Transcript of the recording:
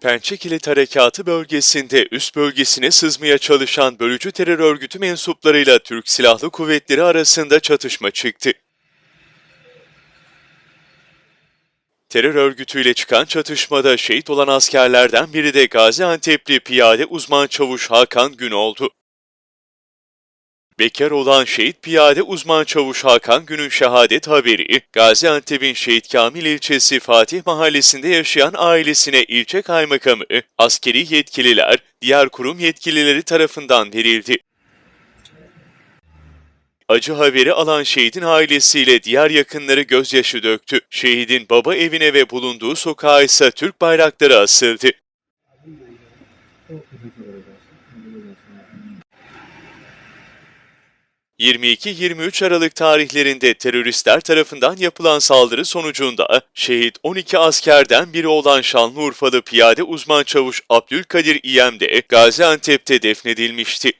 Pençe Kilit Harekatı bölgesinde üst bölgesine sızmaya çalışan bölücü terör örgütü mensuplarıyla Türk Silahlı Kuvvetleri arasında çatışma çıktı. Terör örgütüyle çıkan çatışmada şehit olan askerlerden biri de Gaziantep'li piyade uzman çavuş Hakan Gün oldu. Bekar olan şehit piyade uzman çavuş Hakan Gün'ün şehadet haberi, Gaziantep'in Şehit Kamil ilçesi Fatih mahallesinde yaşayan ailesine ilçe kaymakamı, askeri yetkililer, diğer kurum yetkilileri tarafından verildi. Acı haberi alan şehidin ailesiyle diğer yakınları gözyaşı döktü. Şehidin baba evine ve bulunduğu sokağa ise Türk bayrakları asıldı. 22-23 Aralık tarihlerinde teröristler tarafından yapılan saldırı sonucunda şehit 12 askerden biri olan Şanlıurfalı piyade uzman çavuş Abdülkadir İyem de Gaziantep'te defnedilmişti.